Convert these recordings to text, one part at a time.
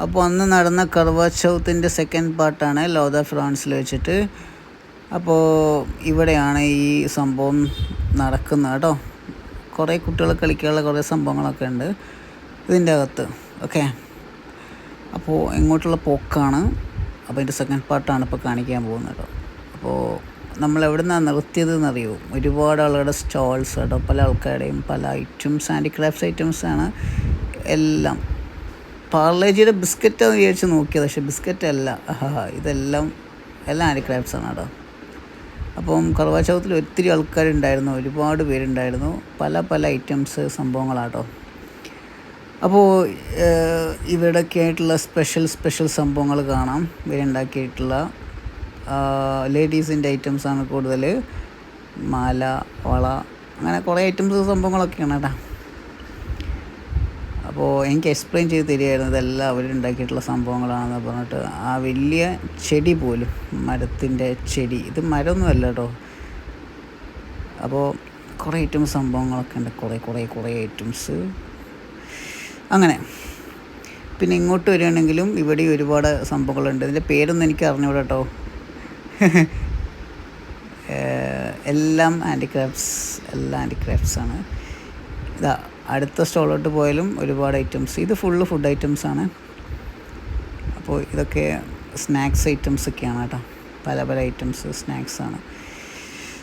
അപ്പോൾ അന്ന് നടന്ന കർവാ ചൗത്തിന്റെ സെക്കൻഡ് പാർട്ടാണ് ലോദ ഫ്രാൻസിൽ വെച്ചിട്ട്. അപ്പോൾ ഇവിടെയാണ് ഈ സംഭവം നടക്കുന്നത് കേട്ടോ. കുറേ കുട്ടികൾ കളിക്കാനുള്ള കുറേ സംഭവങ്ങളൊക്കെ ഉണ്ട്. ഇതിന്റെ അകത്ത് ഓക്കെ? അപ്പോൾ ഇങ്ങോട്ടുള്ള പോക്കാണ്. അപ്പോൾ ഇതിന്റെ സെക്കൻഡ് പാർട്ടാണ് ഇപ്പോൾ കാണിക്കാൻ പോകുന്നത് കേട്ടോ. അപ്പോൾ നമ്മൾ എവിടെ നിന്നാണ് നിർത്തിയത് അറിയൂ? ഒരുപാട് ആളുകളുടെ സ്റ്റോൾസ് കേട്ടോ. പല ആൾക്കാരുടെയും പല ഐറ്റംസ് ഹാൻഡിക്രാഫ്റ്റ്സ് ഐറ്റംസാണ് എല്ലാം പാർലേജിയുടെ ബിസ്ക്കറ്റ് എന്ന് വിചാരിച്ച് നോക്കിയത് പക്ഷേ ബിസ്ക്കറ്റ് അല്ല. ഇതെല്ലാം എല്ലാം ഹാൻഡിക്രാഫ്റ്റ്സ് ആണ് കേട്ടോ. അപ്പം കറുവാച്ചൗത്തിൽ ഒത്തിരി ആൾക്കാരുണ്ടായിരുന്നു ഒരുപാട് പേരുണ്ടായിരുന്നു. പല പല ഐറ്റംസ് സംഭവങ്ങളാട്ടോ അപ്പോൾ ഇവരുടെയൊക്കെ ആയിട്ടുള്ള സ്പെഷ്യൽ സ്പെഷ്യൽ സംഭവങ്ങൾ കാണാം. ഇവരുണ്ടാക്കിയിട്ടുള്ള ലേഡീസിന്റെ ഐറ്റംസാണ് കൂടുതൽ മാല വള അങ്ങനെ കുറേ ഐറ്റംസ് സംഭവങ്ങളൊക്കെയാണ് കേട്ടോ. അപ്പോൾ എനിക്ക് എക്സ്പ്ലെയിൻ ചെയ്ത് തരികയായിരുന്നു ഇതെല്ലാം അവരുണ്ടാക്കിയിട്ടുള്ള സംഭവങ്ങളാണെന്ന് പറഞ്ഞിട്ട്. ആ വലിയ ചെടി പോലും മരത്തിന്റെ ചെടി ഇത് മരമൊന്നുമല്ല കേട്ടോ. അപ്പോൾ കുറേ ഐറ്റംസ് സംഭവങ്ങളൊക്കെ ഉണ്ട്. കുറേ കുറേ കുറേ ഐറ്റംസ്. അങ്ങനെ. പിന്നെ ഇങ്ങോട്ട് വരികയാണെങ്കിലും ഇവിടെ ഒരുപാട് സംഭവങ്ങളുണ്ട്. ഇതിന്റെ പേരൊന്നും എനിക്ക് അറിഞ്ഞൂടെ കേട്ടോ. എല്ലാം ഹാൻഡിക്രാഫ്റ്റ്സ് എല്ലാം ഹാൻഡിക്രാഫ്റ്റ്സ് ആണ്. ഇതാ അടുത്ത സ്റ്റോളിലോട്ട് പോയാലും ഒരുപാട് ഐറ്റംസ്. ഇത് ഫുള്ള് ഫുഡ് ഐറ്റംസ് ആണ്. അപ്പോൾ ഇതൊക്കെ സ്നാക്സ് ഐറ്റംസ് ഒക്കെയാണ് കേട്ടോ. പല പല ഐറ്റംസ് സ്നാക്സ് ആണ്.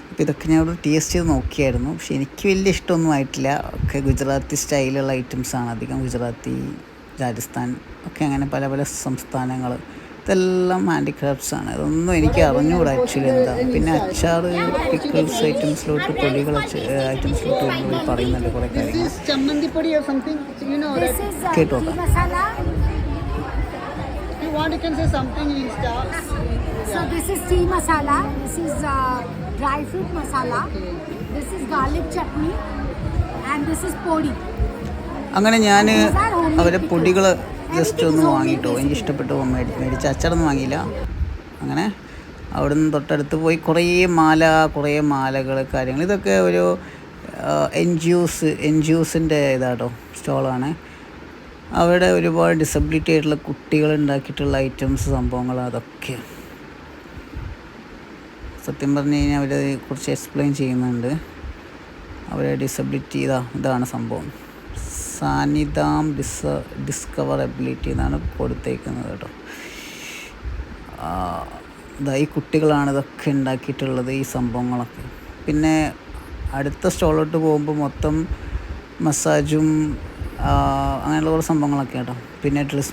അപ്പോൾ ഇതൊക്കെ ഞാൻ ഒരു ടേസ്റ്റ് ചെയ്ത് നോക്കിയായിരുന്നു. പക്ഷെ എനിക്ക് വലിയ ഇഷ്ടമൊന്നും ആയിട്ടില്ല. ഒക്കെ ഗുജറാത്തി സ്റ്റൈലുള്ള ഐറ്റംസ് ആണ് അധികം. ഗുജറാത്തി രാജസ്ഥാൻ ഒക്കെ അങ്ങനെ പല പല സംസ്ഥാനങ്ങൾ ഇതെല്ലാം ഹാൻഡിക്രാഫ്റ്റ്സ് ആണ് ഇതൊന്നും എനിക്ക് അറിഞ്ഞുകൂടാ ആക്ച്വലി എന്താ പിന്നെ അച്ചാർ പിക്കിൾസ് ഐറ്റംസിലോട്ട് പൊടികൾ ഐറ്റംസിലോട്ട് വരുമ്പോൾ പറയുന്നുണ്ട് കുറേ കാര്യങ്ങൾ uh, you want, you can say something in Insta. So this is tea masala. This is uh, dry fruit masala. This is garlic chutney, and this is podi. അങ്ങനെ ഞാൻ അവരെ പൊടികൾ ജസ്റ്റ് ഒന്ന് വാങ്ങിട്ടോ. എനിക്ക് ഇഷ്ടപ്പെട്ടു മേടി മേടിച്ച അച്ചാറൊന്നും വാങ്ങിയില്ല. അങ്ങനെ അവിടെ നിന്ന് തൊട്ടടുത്ത് പോയി കുറേ മാല കുറേ മാലകൾ കാര്യങ്ങൾ. ഇതൊക്കെ ഒരു എൻ ജി എൻ ജി ഇതാട്ടോ സ്റ്റോളാണ്. അവിടെ ഒരുപാട് ഡിസബിലിറ്റി ആയിട്ടുള്ള കുട്ടികൾ ഉണ്ടാക്കിയിട്ടുള്ള ഐറ്റംസ് സംഭവങ്ങൾ അതൊക്കെ. സത്യം പറഞ്ഞു കഴിഞ്ഞാൽ അവരത് കുറിച്ച് എക്സ്പ്ലെയിൻ ചെയ്യുന്നുണ്ട്. അവരെ ഡിസബിലിറ്റി ഇതാ ഇതാണ് സംഭവം. സാനിധാം ഡിസ് ഡിസ്കവറബിലിറ്റി എന്നാണ് കൊടുത്തേക്കുന്നത് കേട്ടോ. ഈ കുട്ടികളാണ് ഇതൊക്കെ ഉണ്ടാക്കിയിട്ടുള്ളത് ഈ സംഭവങ്ങളൊക്കെ. പിന്നെ അടുത്ത സ്റ്റോളിലോട്ട് പോകുമ്പോൾ മൊത്തം മസാജും അങ്ങനെയുള്ള കുറേ സംഭവങ്ങളൊക്കെ കേട്ടോ. പിന്നെ ഡ്രസ്